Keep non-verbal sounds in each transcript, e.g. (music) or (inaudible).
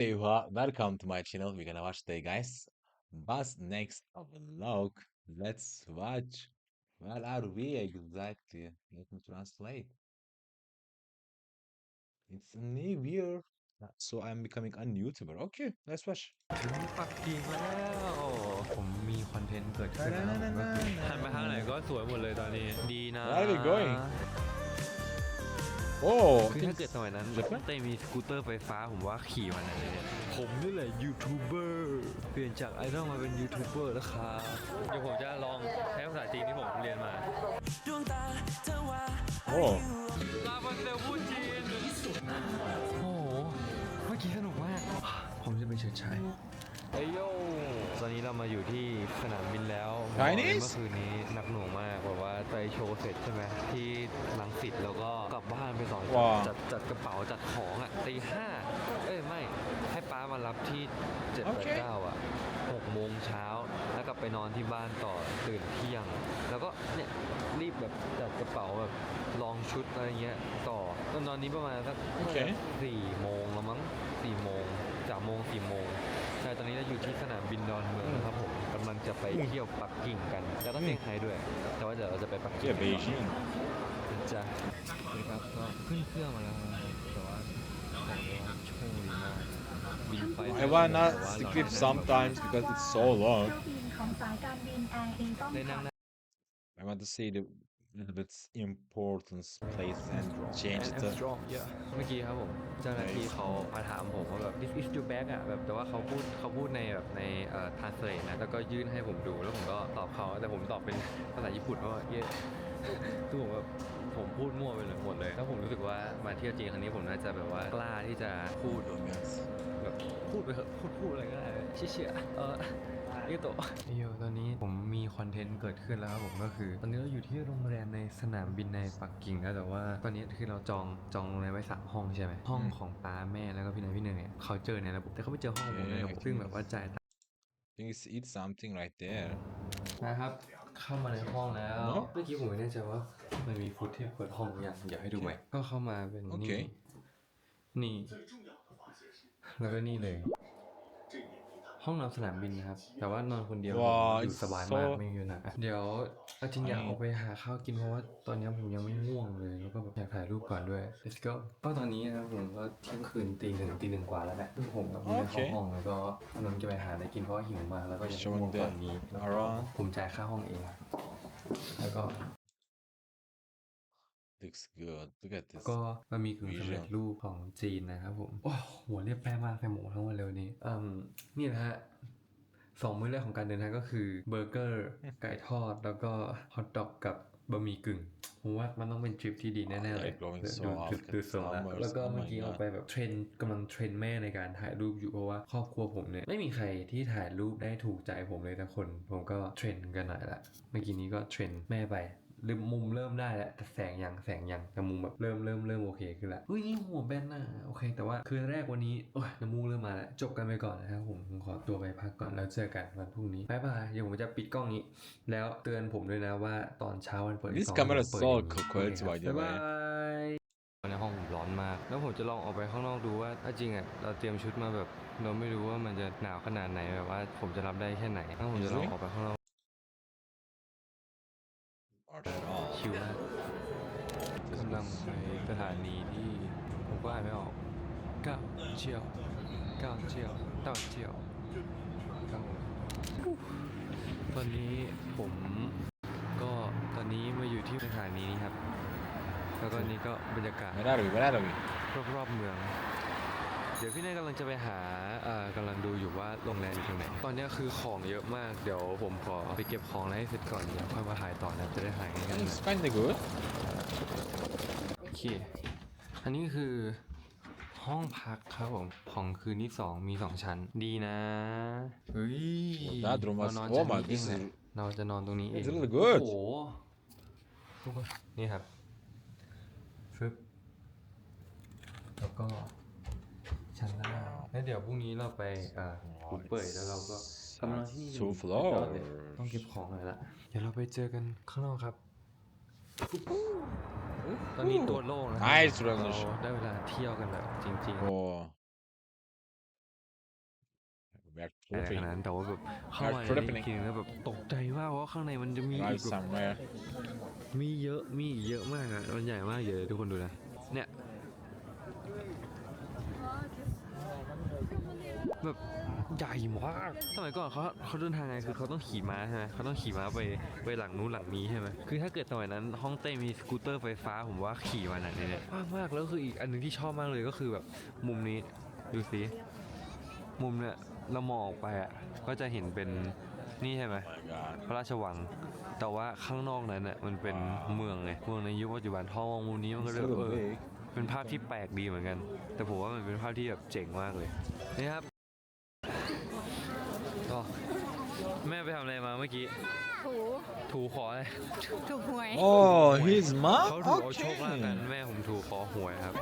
Hey, wa- welcome to my channel. We're gonna watch today, guys. But next vlog, let's watch. Where are we exactly? Let me translate. It's a new year, so I'm becoming a YouTuber. Okay, let's watch. (laughs) (laughs) (laughs) ถึงปักกิ่งแล้ว ผมมีคอนเทนต์เกิดขึ้นแล้วผมก็คือหันไปทางไหนก็สวยหมดเลยตอนนี้ ดีนะ Where are we going? Oh, คือ I ถ้า think เกิดสมัยนั้น Japan? เต้มีสกูตเตอร์ไฟฟ้าผมว่าขี่มันอะไรเนี่ยผมนี่แหละยูทูบเบอร์เปลี่ยนจากไอดอลมาเป็นยูทูบเบอร์แล้วครับเดี๋ยวผมจะลองใช้ภาษาจีนที่ผมเรียนมา oh, ลาบันเซลพูดจีนโอ้โหเมื่อกี้สนุกมากผมจะไปเฉิดฉายเอ้ยโย ตอนนี้เรามาอยู่ที่สนามบินแล้วบอกเลย Chinese? เมื่อคืนนี้หนักหน่วงมากแบบว่าไปโชว์เสร็จใช่ไหมที่ลังสิตแล้วก็กลับบ้านไปสองว้าวจัดจัดกระเป๋าจัดของอะตีห้าเอ้ยไม่ให้ป้ามารับที่เจ็ดโอแปดเคเก้าอะหกโมงเช้าแล้วกลับไปนอนที่บ้านต่อตื่นเที่ยง แล้วก็เนี่ยรีบแบบจัดกระเป๋าแบบลองชุดอะไรเงี้ยต่อตอนตอนนี้ประมาณสักโอเคสี่โมงแล้วมั้งสี่โมงสามโมงสี่โมงใช่ ตอนนี้เราอยู่ที่สนามบินดอนเมืองนะครับผมกำลังจะไปเที่ยวปักกิ่งกันแล้วก็เซี่ยงไฮ้ด้วย แต่ว่าเดี๋ยวเราจะไปปักกิ่ง yeah, Beijing. จ้ะนี่ครับก็ขึ้นเครื่องมาแล้วนะครับแต่ว่าบอกเลยว่าโชคดีมากบินไป I wanna skip sometimes because it's so long. เที่ยวบินของสายการบินแอร์เอต้องได้นั่งขับ I want to see the little bit important place and change and the. strong yeah เมื่อกี้ครับผมเจ้าหน้าที่เขามาถามผมว่าแบบ this is your bag อะแบบแต่ว่าเขาพูดเขาพูดในแบบในเอ่อ translate นะแล้วก็ยื่นให้ผมดูแล้วผมก็ตอบเขาแต่ผมตอบเป็นภาษาญี่ปุ่นว่าเย้คือผมแบบผมพูดมั่วไปเลยหมดเลยแล้วผมรู้สึกว่ามาเที่ยวจีนครั้งนี้ผมน่าจะแบบว่ากล้าที่จะพูด Yes. แบบพูดไปเถอะพูดพูดอะไรก็ได้เชี่ยเชี่ยเออนี่โตโยตอนนี้ผม มีคอนเทนต์เกิดขึ้นแล้วครับผมก็คือ ตอนนี้เราอยู่ที่โรงแรมในสนามบินในปักกิ่งนะแต่ว่า ตอนนี้คือเราจองจองโรงแรมไว้สามห้องใช่ไหมห้องของป้าแม่แล้วก็พี่นายพี่เนยเนี่ยเขาเจอในระบบแต่เขาไม่เจอห้องผมในระบบซึ่งแบบว่าจ่ายตังค์ I think it's eat something right there. นะครับเข้ามาในห้องแล้วเนอะเมื่อกี้ผมไม่แน่ใจว่ามันมีฟุตที่เปิดห้องหรือยังอยากให้ดูไหมก็เข้ามาเป็นโอเค นี่นี่ แล้วก็นี่เลย ห้องนอนสนามบินนะครับ แต่ว่านอนคนเดียวว้าวอยู่สบายมาก so- ไม่อยู่หนะเดี๋ยวเอาจริงอยากออกไปหาข้าวกินเพราะว่าตอนนี้ผมยังไม่ง่วงเลยแล้วก็แบบอยากถ่ายรูปก่อนด้วย let's go ก็ตอนนี้นะครับผมก็เที่ยงคืนตีหนึ่งตีหนึ่งกว่าแล้วแหละซึ่งผมกับพี่โอเคเข้าห้องแล้วก็กำลังจะไปหาอะไรกินเพราะว่าหิวมากแล้วก็ยังไม่ง่ว Showing งตอนนี้ the around ผมจ่ายค่าห้องเอง แล้วก็ looks good. Look at this. ก็บะหมี่กึ่งสำเร็จ Vision รูปของจีนนะครับผม โอ้หัวเรียบแป้มากใส่หมูทั้งวันเลยวันนี้อืมนี่นะฮะสองมื้อแรกของการเดินทางก็คือเบอร์เกอร์ไก่ทอดแล้วก็ฮอทดอกกับบะหมี่กึ่งผมว่ามันต้องเป็นทริปที่ดีแน่ๆเลย Like going ดู so ดู hard ดูทรงแล้ว with แล้วก็ flowers. เมื่อ Oh กี้ my เรา god. ไปแบบเทรนกำลังเทรนแม่ในการถ่ายรูปอยู่เพราะว่าครอบครัวผมเนี่ยไม่มีใครที่ถ่ายรูปได้ถูกใจผมเลยแต่คน ผมก็เทรนกันหน่อยละเมื่อกี้นี้ก็เทรนแม่ไป เริ่มมุมเริ่มได้แล้วแต่แสงยังแสงยังแต่มุมแบบเริ่มเริ่มเริ่มโอเคขึ้นละเฮ้ยนี่หัวแบนน่ะโอเค แต่ว่าคืนแรกวันนี้โอ้ยน้ำมูกเริ่มมาแล้วจบกันไปก่อนนะครับผมผมขอตัวไปพักก่อนแล้วเจอกันวันพรุ่งนี้บายบายเดี๋ยวผมจะปิดกล้องนี้ แล้วเตือนผมด้วยนะว่าตอนเช้าวันเปิด This สอง camera เปิด so อย่างนี้ quality โอ by เค the ครับ way บ๊ายบายในห้องผมร้อนมาก แล้วผมจะลองออกไปข้างนอกดูว่าถ้าจริงอะเราเตรียมชุดมาแบบเราไม่รู้ว่ามันจะหนาวขนาดไหนแบบว่าผมจะรับได้แค่ไหนถ้าผมจะลองออกไปข้างนอก Not at all. ชิวมากกำลังไปสถานีที่ผมก็อ่านไม่ออกเก้าเจียวเก้าเจียวเต้าเจียวครับผมตอนนี้ผมก็ตอนนี้มาอยู่ที่สถานีนี้ครับ แล้วก็นี่ก็บรรยากาศ Where are we? Where are we? รอบๆเมือง เดี๋ยวพี่เนยกำลังจะไปหาเอ่อกำลังดูอยู่ว่าโรงแรมอยู่ตรงไหน ตอนนี้คือของเยอะมาก เดี๋ยวผมขอไปเก็บของแล้วให้เสร็จก่อนเดี๋ยวค่อยมาถ่ายต่อนะจะได้ถ่ายง่ายๆหน่อย It's kinda good. โอเค อันนี้คือห้องพักครับผม ของคืนที่สองมีสองชั้น ดีนะ เฮ้ย That room เรา was- นอน oh ชั้น my, นี้เอง this แหละ is- เราจะนอนตรงนี้เอง It's really good โอ้โหทุกคนนี่ครับฟึบแล้วก็ชั้นล่าง แล้วเดี๋ยวพรุ่งนี้เราไปอ่าขุนเป่ยแล้วเราก็กำลังที่นี่ Two ตลอดเลย floor. ต้องเก็บของหน่อยละเดี๋ยวเราไปเจอกันข้างนอกครับ ตอนนี้ตัวโล่งแล้ว Nice เรา resolution. ได้เวลาเที่ยวกันแบบจริง Oh. We are อะไรข tripping. นาดนั้นแต่ว่าแบบเข้ามา Are ใน tripping นี้จริงๆแล้วแบบตกใจมากเพราะว่าข้างในมันจะมีอี Drive กแบบ somewhere. มีเยอะมีอีกเยอะมากอะมันใหญ่มากเดี๋ยวทุกคนดูนะเนี่ย แบบใหญ่มาก สมัยก่อนเขาเขาเดินทางไงคือเขาต้องขี่ม้าใช่ไหมเขาต้องขี่ม้าไปไปหลังนู้นหลังนี้ใช่ไหมคือถ้าเกิดสมัยนั้นฮ่องเต้มีสกูตเตอร์ไฟฟ้าผมว่าขี่มาหนักเนี่ยมากมากๆแล้วคืออีกอันหนึงที่ชอบมากเลยก็คือแบบมุมนี้ดูสิมุมเนี่ยเรามองออกไปอะก็จะเห็นเป็นนี่ใช่ไหม Oh my god. พระราชวัง แต่ว่าข้างนอกนั้นน่ะมันเป็นเมืองไงเมืองในยุคปัจจุบันทองมองมุมนี้มันก็ It's เลย a เอ little อ big. เป็นภาพที่แปลกดีเหมือนกัน แต่ผมว่ามันเป็นภาพที่แบบเจ๋งมากเลยนี่ครับก็ แม่ไปทำอะไรมาเมื่อกี้ ถู ถูขออะไรถูกหวย Oh, his เขา mom? ถูกเอาโชคลาภกัน Okay. แม่ผมถูกขอหวยครับ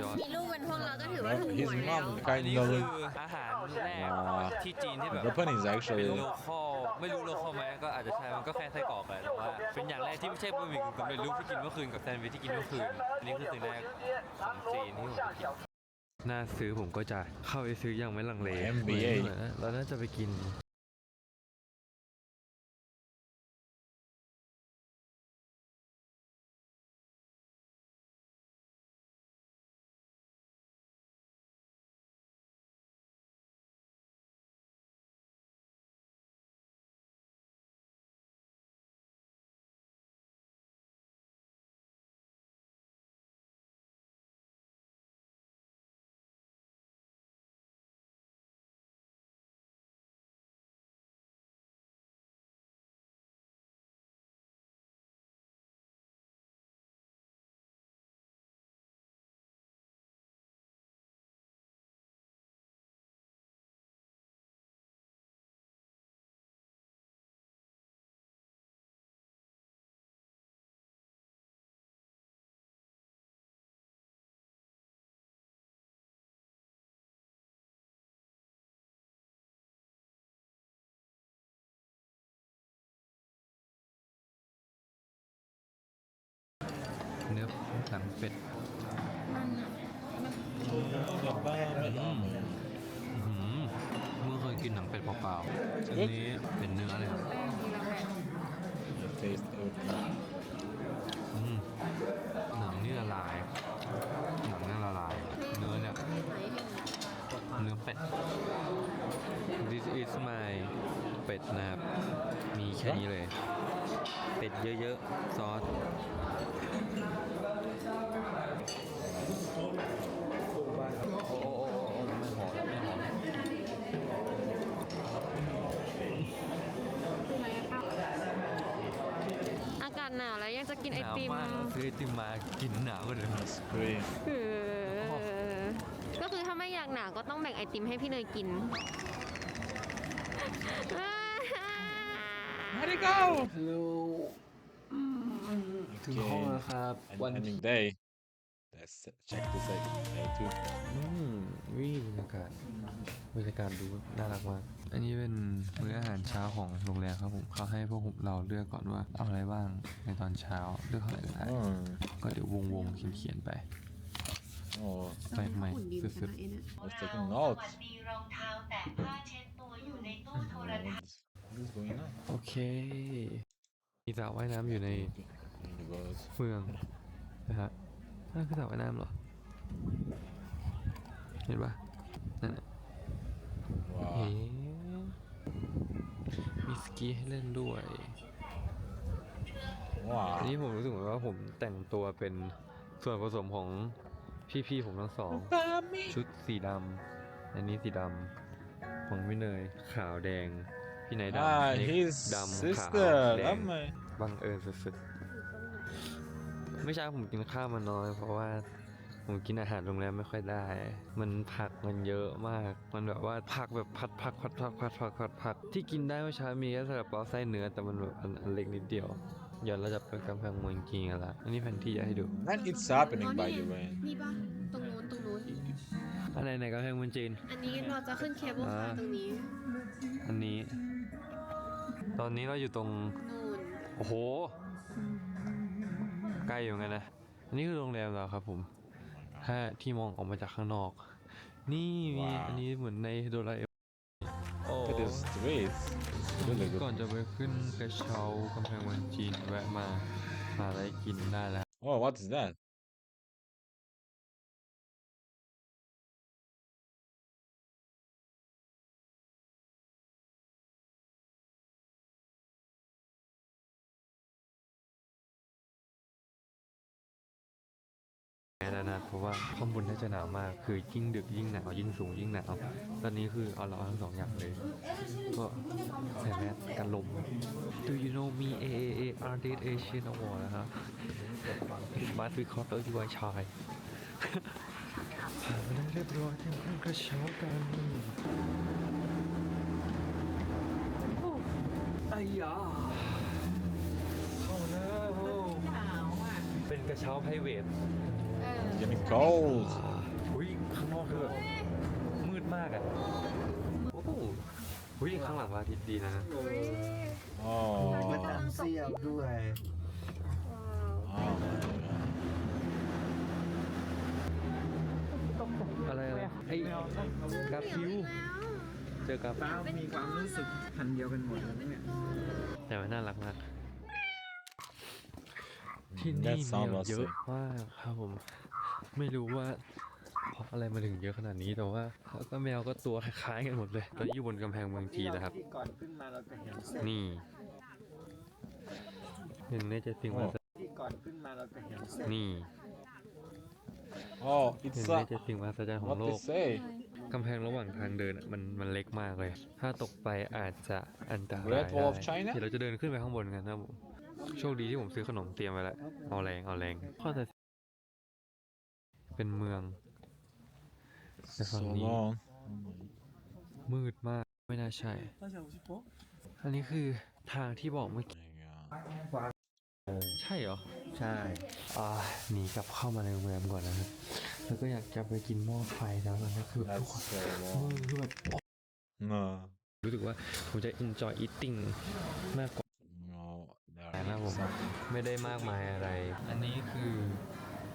ยอดมีลูกเป็นพวกเราก็ถือว่าถูกห His วยแล้ว mom อัน kind นี้ of คือ look- อาหารแรกว้าวที่จีนที่แบบ Japan is เป็น actually โลคอลไม่รู้โลคอลไหมก็อาจจะใช่มันก็แค่ไส้กรอกแหละแต่ว่าเป็นอย่างแรกที่ไม่ใช่บะหมี่กึ่งสำเร็จรูปที่กินเมื่อคืนกับแซนด์วิชที่กินเมื่อคืนอันนี้คือสิ่งแรกของจีนที่ผมไปกินน่าซื้อผมก็จะเข้าไปซื้ออย่างไม่ลังเล MBA เหมือนเราน่าจะไปกิน หนังเป็ดอื้อหือเมื่อเคยกินหนังเป็ดเปล่าๆอันนี้เป็นเนื้อเลยครับ Taste everything. อืมหนังนี่ละลาย หนังนี่ละลาย เนื้อเนี่ย เนื้อเป็ด This is my เป็ดนะครับ มีแค่นี้เลย เป็ดเยอะๆ ซอส โอ้โอ้โอ้โอ้ไม่หอมไม่หอม อา กาศหนาวแล้วยังจะกินไอหนาวติมมากซื้อไอติมมากินหนาวกว่าเดิม It's great. เออก็คือถ้าไม่อยากหนาวก็ต้องแบ่งไอติมให้พี่เนยกิน Where'd it go? ฮัลโหลถึงห้องแล้วครับ And วัน ending day. Let's check this out. Day two. อืมวิบรรยากาศบรรยากาศดูน่ารักมาก อันนี้เป็นมื้ออาหารเช้าของโรงแรมครับผมเขาให้พวกผมเราเลือกก่อนว่าเอาอะไรบ้างในตอนเช้าเลือกอะไรก็ได้ Oh. ก็เดี๋ยววงวงๆเขียนเขียนๆไป Oh. ไปใหม่สุด Let's take a note. มีรองเท้าแตะผ้าเช็ดตัวอยู่ในตู้โทรทัศน์ What is going on? ๆโอเคมีสระว่ายน้ำอยู่ใน In the boat. เมืองนะฮะนั่นคือสระว่ายน้ำเหรอเห็นปะนั่นน่ะ Wow. เอ๊ะมีสกีให้เล่นด้วยอัน Wow. นี้ผมรู้สึกเหมือนว่าผมแต่งตัวเป็นส่วนผสมของพี่ๆผมทั้งสอง ชุดสีดำอันนี้สีดำของพี่เนยขาวแดง พี่นายดำ Ah, เน็ก his ดำขาว sister. แดง Lama. บังเอิญสุดๆไม่ใช่ผมกินข้าวมาน้อยเพราะว่า ผมกินอาหารโรงแรมไม่ค่อยได้ มันผักมันเยอะมาก มันแบบว่าผักแบบผัดผักผัดผักผัดผักผัดผักที่กินได้เมื่อเช้ามีแค่สลับเปาไส้เนื้อแต่มันแบบอันอันเล็กนิดเดียวเดี๋ยวเราจะไปกำแพงเมืองจริงกันละอันนี้แผนที่จะให้ดู And it's happening, by the way. นี่ปะตรงนู้นตรงนู้น อันไหนไหนกำแพงเมืองจีน อันนี้เราจะขึ้นเคเบิลคาร์ตรงนี้ อันนี้ ตอนนี้เราอยู่ตรง นู่น โอ้โห ใกล้อยู่ไงนนะอันนี้คือโรงแรมเราครับผม ถ้าที่มองออกมาจากข้างนอก นี่มีว้าว อันนี้เหมือนในโดราเอมอน at the streets. It's really ก่อน good. จะไปขึ้นกระเช้ากำแพงเมืองจีนแวะมาหาอะไรกินได้แล้ว Oh, what is that? แน่นะ เพราะว่าข้างบนน่าจะหนาวมาก คือยิ่งดึกยิ่งหนาวยิ่งสูงยิ่งหนาว ตอนนี้คือเอาเราทั้งสองอย่างเลย ก็ใส่แมสกันลม Do you know me A A A R D Asian Award นะครับบัตรวิเคราะห์ตัวที่วายชายผ่านมาได้เรียบร้อยที่ขึ้นกระเช้ากันไอ้ยาเข้าแล้วเป็นกระเช้าไพรเวท Getting cold. อุ้ยข้างนอกคือแบบมืดมากอะโอ้โหอุ้ยข้างหลังพระอาทิตย์ดีนะ Oh. มาดามเซียบด้วย Oh my god. อะไรอะไรไอ้กาฟิวเจอกับป้ามีความรู้สึกพันเดียวกันหมดเลยเนี่ยแต่ว่าน่ารักมาก ที่นี่ That แม sound ว was เยอะ sick. มากครับผม ไม่รู้ว่าเพราะอะไรมาถึงเยอะขนาดนี้แต่ว่าแล้วก็แมวก็ตัวคล้ายๆกันหมดเลยตอนนี้อยู่บนกำแพงเมืองจีนนะครับ ที่ก่อนขึ้นมาเราจะเห็นเส้นนี่หนึ่งในเจ็ดสิ่งมหัศจรรย์ที่ก่อนขึ้นมาเราจะเห็นเส้นนี่ Oh, หนึ่ it's งใน uh, เจ็ดสิ่งมหัศจรรย์ของ what โล they ก say. กำแพงระหว่างทางเดินอะมันมันเล็กมากเลย ถ้าตกไปอาจจะอันตราย Great Wall of ได้ China? เดี๋ยวเราจะเดินขึ้นไปข้างบนกันนะครับผม โชคดีที่ผมซื้อขนมเตรียมไว้แล้ว เอาแรง เอาแรงข้อแต่เป็นเมืองแต่ฝั่ง So นี้ long. มืดมาก ไม่น่าใช่ อันนี้คือทางที่บอกเมื่อกี้ Oh my god. ใช่เหรอ ใช่อ่าหนีกลับเข้ามาในโรงแรมก่อนนะครับแล้วก็อยากจะไปกินหม้อไฟแล้วตอนนี้คือทุก That's คน so มือ long. คือแบบ No. รู้สึกว่าผมจะ enjoy eating มากกว่า No. There แต่นะ ผม is something. ไม่ได้มากมายอะไร อันนี้คือ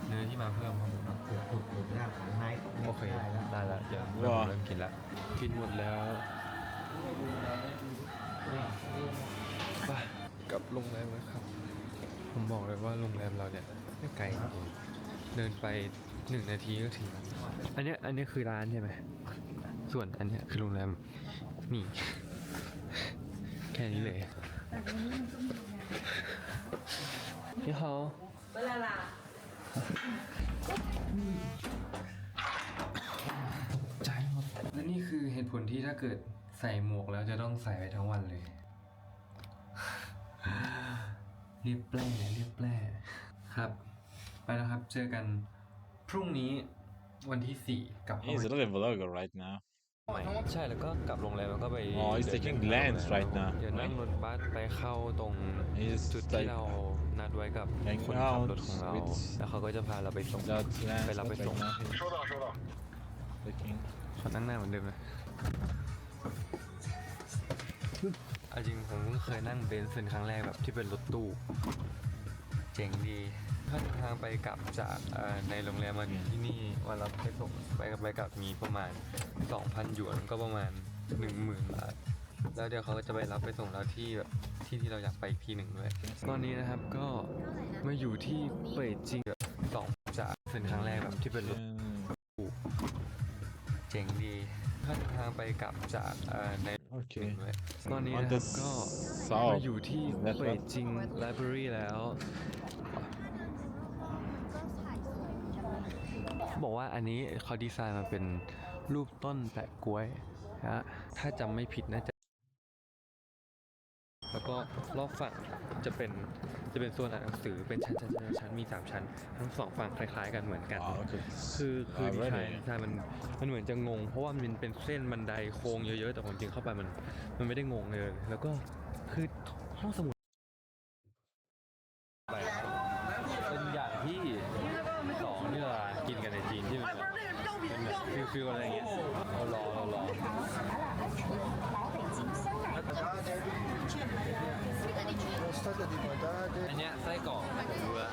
เนื้อที่มาเพิ่มครับผมถูกถูกแล้วของไนท์โอเคได้แล้วเดี๋ยวว้าเริ่มกินละกินหมดแล้วไปกลับโรงแรมแล้วครับ ผมบอกเลยว่าโรงแรมเราเนี่ยไม่ไกลจริงเดินไปหนึ่งนาทีก็ถึงแล้วอันเนี้ยอันเนี้ยคือร้านใช่ไหม ส่วนอันเนี้ยคือโรงแรม นี่ แค่นี้เลย 你好。ใจหมดและนี่คือเหตุผลที่ถ้าเกิดใส่หมวกแล้วจะต้องใส่ไปทั้งวันเลย เรียบแปร่เรียบแปร่ครับ ไปแล้วครับ เจอกันพรุ่งนี้วันที่สี่กลับเข้า He's ไป really vlogger right now. ใหม่ใช่แล้วก็กลับโรงแรมแล้วก็ไปอ๋อ he's เดิน taking เล่น glance โรงแรม right now เดี๋ยวนั่ง right? รถบัสไปเข้าตรง He's จุด like ที่เรา นัดไว้กับ hang คนขับ out รถของเรา with แล้วเขาก็จะพาเราไปส่ง that glance ไปรับไป right ส่ง now. Taking ขอนั่งหน้าเหมือนเดิมนะเอาจริงผมเพิ่งเคยนั่งเบนซ์เป็นครั้งแรกแบบที่เป็นรถตู้เจ๋งดีถ้าทางไปกลับจากเอ่อในโรงแรมมาที่นี่วันละไปส่งไปกับไปกลับมีประมาณ 2,000หยวนก็ประมาณ 10,000บาท แล้วเดี๋ยวเขาก็จะไปรับไปส่งเราที่แบบที่ที่เราอยากไปอีกที่หนึ่งด้วย ตอนนี้นะครับก็มาอยู่ที่เป่ยจิงแบบสองจากเป็นครั้งแรกแบบที่เป็นรถเจ๋งดีถ้าทางไปกลับจากเอ่อใน okay. ด้วยตอนนี้นะครับก็มาอยู่ที่เป่ยจิงไลบรารีแล้วบอกว่าอันนี้เขาดีไซน์มาเป็นรูปต้นแปะกล้วยฮะถ้าจำไม่ผิดน่าจะ แล้วก็รอบฝั่งจะเป็นจะเป็นโซนอ่านหนังสือเป็นชั้นชั้นชั้นชั้นมีสามชั้น ทั้งสองฝั่งคล้าย ๆ กันเหมือนกัน Wow, look at คือ this. คือดีไซน์ Already. ดีไซน์มันมันเหมือนจะงง เพราะว่ามันเป็นเส้นบันไดโค้งเยอะๆ แต่ความจริงเข้าไปมันมันไม่ได้งงเลย แล้วก็คือห้องสมุด ဆက်ကြည့်ပါဒါကညက်စိုက်ကောင်ဘူးလား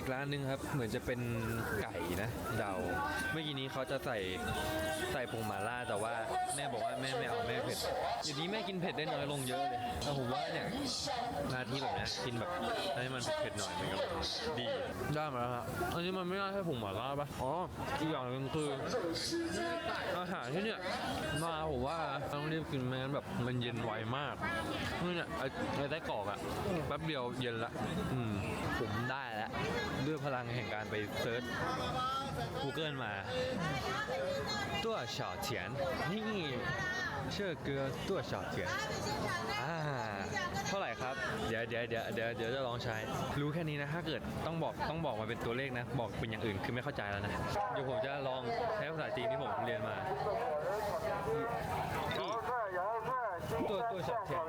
อีกร้านหนึงครับ เหมือนจะเป็นไก่นะเดาเมื่อกี้นี้เขาจะใส่ใส่ผงหม่าล่าแต่ว่าแม่บอกว่าแม่ไม่เอาแม่เผ็ดเดี๋ยวนี้แม่กินเผ็ดได้น้อยลงเยอะเลยแต่ผมว่าเนี่ยนาทีแบบเนี้ยกินแบบให้มันเผ็ดๆหน่อยมันก็ดีได้มาแล้วฮะอันนี้มันไม่น่าใช่ผงหม่าล่าปะอ๋ออีกอย่างหนึงคืออาหารที่เนี่ยมาผมว่าต้องรีบกินไม่งั้นแบบมันเย็นไวมากนี่เนี่ยไอ้ไอ้ไส้กรอกอะแป๊บเดียวเย็นละอืมผมได้แล้วด้วยพลังแห่งการไปเซิร์ช Google มา ตัวเฉาเฉียนนี่เชื่อเกลือตัวเฉาเฉียนอ่าเท่าไหร่ครับเดี๋ยวเดี๋ยวเดี๋ยวเดี๋ยวจะลองใช้ รู้แค่นี้นะ ถ้าเกิดต้องบอกต้องบอกมาเป็นตัวเลขนะ บอกเป็นอย่างอื่นคือไม่เข้าใจแล้วนะ เดี๋ยวผมจะลองใช้ภาษาจีนที่ผมเรียนมาตัวตัวเฉาเฉียน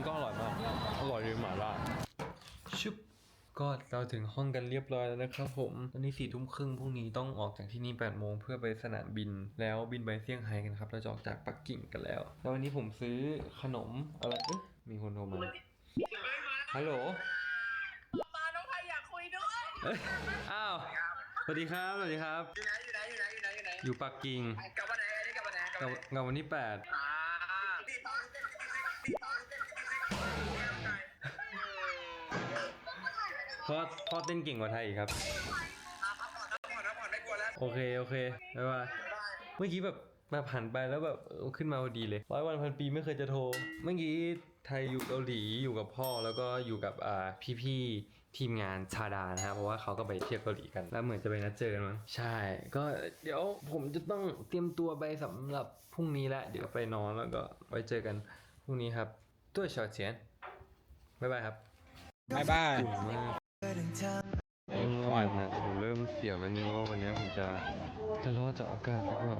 นนี้ก็อร่อยมาก อร่อยดีหม่าล่าชุบก็เราถึงห้องกันเรียบร้อยแล้วนะครับผมตอนนี้สี่ทุ่มครึ่งพรุ่งนี้ต้องออกจากที่นี่8ปดโมงเพื่อไปสนามบิน แล้วบินไปเซี่ยงไฮ้กันครับ เราจะออกจากปักกิ่งกันแล้ว แล้ววันนี้ผมซื้อขนมอะไรเอ๊ะมีคนโทรมา ฮัลโหล มาน้องไทยอยากคุยด้วยเอ้ยอ้าว สวัสดีครับ สวัสดีครับอยู่ไหนอยู่ไหน อยู่ไหน อยู่ไหน อยู่ไหน อยู่ปักกิ่ง กลับวันไหนอันนี้กลับวันไหนกลับกับวันไหนกับวันที่แปดอ่า พราะพ่อเต้นเก่งกว่าไทยอีกครับ ผ่อนนะผ่อนไม่กลัวแล้วโอเคโอเคบ๊ายบายเมื่อกี้แบบแบบหันไปแล้วแบบเออขึ้นมาพอดีเลยร้อยวันพันปีไม่เคยจะโทร เมื่อกี้ไทยอยู่เกาหลีอยู่กับพ่อแล้วก็อยู่กับอ่าพี่ๆทีมงานชาดานะครับเพราะว่าเขาก็ไปเที่ยวเกาหลีกัน แล้วเหมือนจะไปนัดเจอกันมั้งใช่ ก็เดี๋ยวผมจะต้องเตรียมตัวไปสำหรับพรุ่งนี้แล้วเดี๋ยวไปนอนแล้วก็ไว้เจอกันพรุ่งนี้ครับตัวเฉาเฉียนบ๊ายบายครับ บายบายเก่งมาก ง่วงนะผมเริ่มเสียวแล้วนึงว่าวันนี้ผมจะจะรอดจากอากาศหรือเปล่า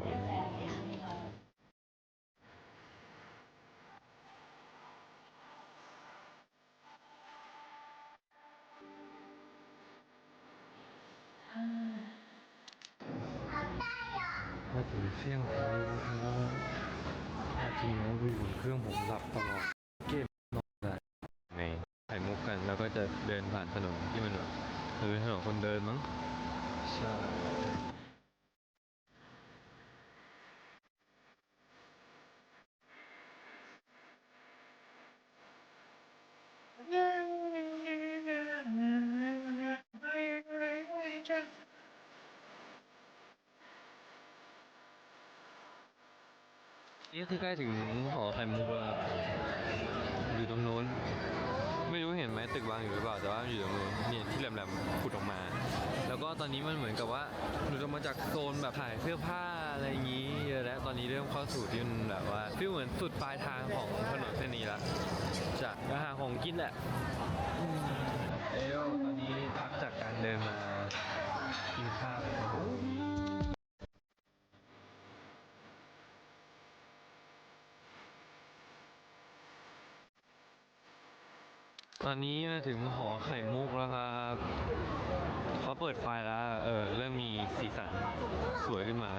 มาถึงเสี่ยงไฮ้แล้วจริงแล้วอยู่บนเครื่องผมหลับตลอดเก็บนอนได้ไงไข่มุกกันแล้วก็จะเดินผ่านถนนที่มันแบบเออถนน คนเดินมั้ง ใช่ นี่คือใกล้ถึงหอไข่มุกแล้วครับอยู่ตรงโน้นไม้ตึกวางอยู่หรือเปล่าแต่ว่าอยู่ตรงนู้นเนี่ยที่แหลมๆขุดออกมา แล้วก็ตอนนี้มันเหมือนกับว่าหลุดออกมาจากโซนแบบถ่ายเสื้อผ้าอะไรอย่างนี้เยอะแล้วตอนนี้เริ่มเข้าสู่ที่มันแบบว่าฟีลเหมือนสุดปลายทางของถนนเส้นนี้ละจากอาหารของกินแหละเอลตอนนี้พักจากการเดินมา ตอนนี้มาถึงหอไข่มุกแล้วครับเขาเปิดไฟแล้วเออเริ่มมีสีสันสวยขึ้นมา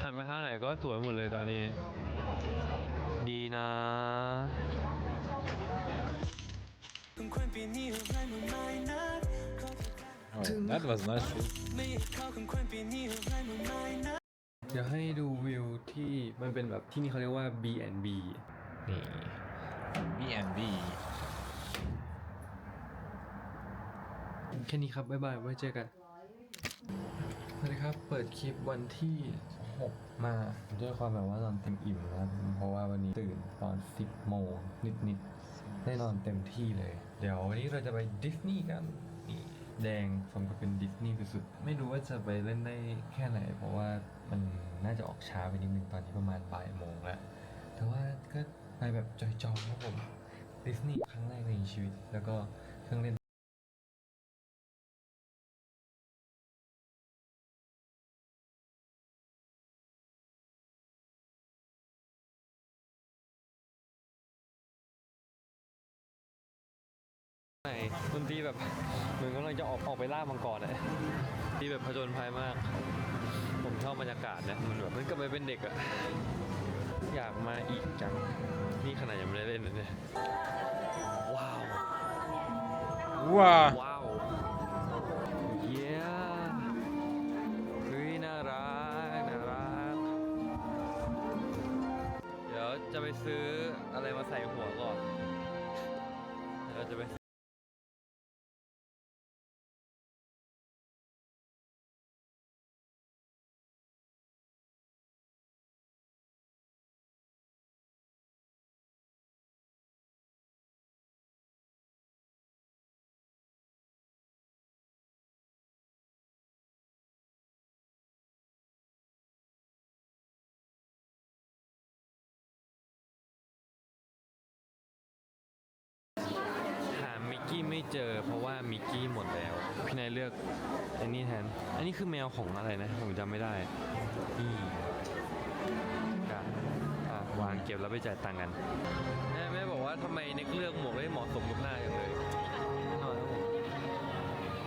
หันไปทางไหนก็สวยหมดเลยตอนนี้ ดีนะ Oh, that was nice food. เดี๋ยวให้ดูวิวที่มันเป็นแบบที่นี่เขาเรียกว่า B&B นี่ B&B แค่นี้ครับ บ๊ายบาย ไว้เจอกันสวัสดีครับ เปิดคลิปวันที่ 6 มา ด้วยความแบบว่า นอนเต็มอิ่มนะครับ เพราะว่าวันนี้ตื่นตอน 10 โมงนิดๆ ได้นอนเต็มที่เลย เดี๋ยววันนี้เราจะไปดิสนีย์กันนี่ แดงสมกับเป็นดิสนีย์สุดๆไม่รู้ว่าจะไปเล่นได้แค่ไหน เพราะว่ามันน่าจะออกช้าไปนิดนึงตอนนี้ประมาณบ่ายโมงแล้วแต่ว่าก็ไปแบบจอยๆครับผมดิสนีย์ครั้งแรกในชีวิต แล้วก็เครื่องเล่นดนตรีแบบ ลังจะออกออกไปล่ามังกรอะที่แบบผจญภัยมาก ผมชอบบรรยากาศนะมันแบบมันกลับไปเป็นเด็กอะอยากมาอีกจังนี่ขนาดยังไม่ได้เล่นนะเนี่ยว้าวว้าว้าวเย้เฮ้ยน่ารักน่ารักเดี๋ยวจะไปซื้ออะไรมาใส่หัวก่อนเดี๋ยวจะไป ไม่เจอเพราะว่ามิกกี้หมดแล้ว พี่นายเลือกอันนี้แทน อันนี้คือแมวของอะไรนะ ผมจำไม่ได้นี่อะอะวางเก็บแล้วไปจ่ายตังค์กัน แม่แม่บอกว่าทำไมเน็กเลือกหมวกได้เหมาะสมกับหน้าอย่างเลย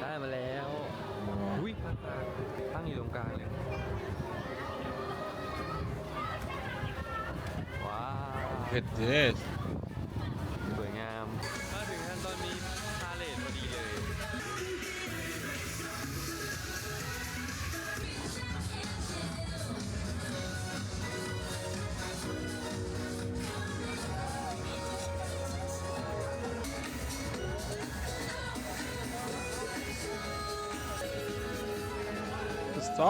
ได้มาแล้วอุ้ยตั้งอยู่ตรงกลางเลยว้าว look at this the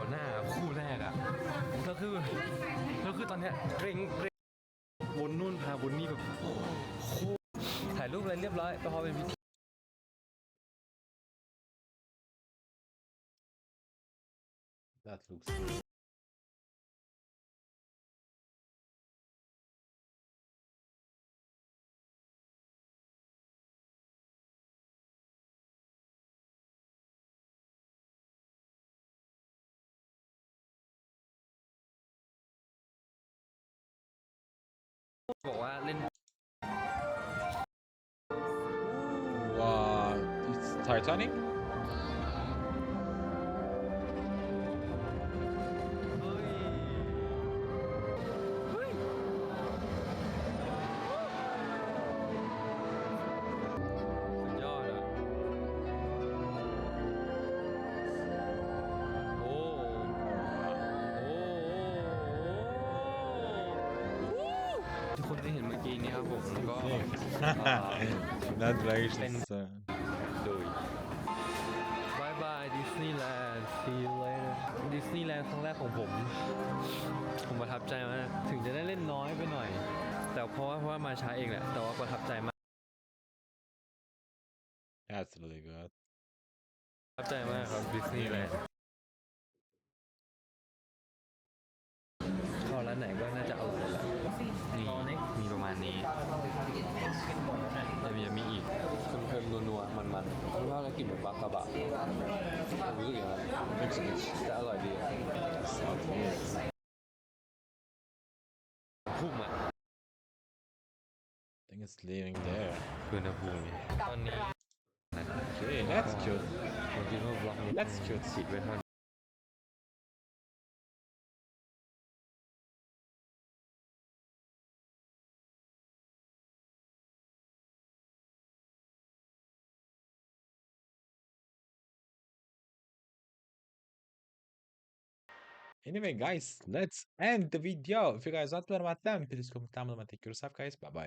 วหน้าคู่แรกอะแล้วคือแล้วคือตอนเนี้ยเกรงเกรงวนนู่นพาวนนี่แบบโอ้โหถ่ายรูปอะไรเรียบร้อยก็พอเป็นพิธี บอกว่าเล่น wow it's Titanic That dragon Then- is uh, โดยบายบายดิสนีย์แลนด์ see you later ดิสนีย์แลนด์ครั้งแรกของผม ผมประทับใจมาก ถึงจะได้เล่นน้อยไปหน่อย แต่เพราะว่าเพราะว่ามาช้าเองแหละ แต่ว่าประทับใจมาก that's really good ประทับใจมากครับดิสนีย์แลนด์ นัวๆ มันๆคิดว่าแล้วกลิ่นเหมือนบาคาบะผมรู้สึกอย่างนั้น looks good แต่อร่อยดี sounds good พุ่มอะ I think it's leaving there คืออุณหภูมิตอนนี้ okay that's cute ผมคิดว่าบล็อกนี้ That's cute ติดไว้เท่า Anyway, guys, let's end the video. If you guys want to learn about them, please comment down below and take yourself, guys. Bye bye.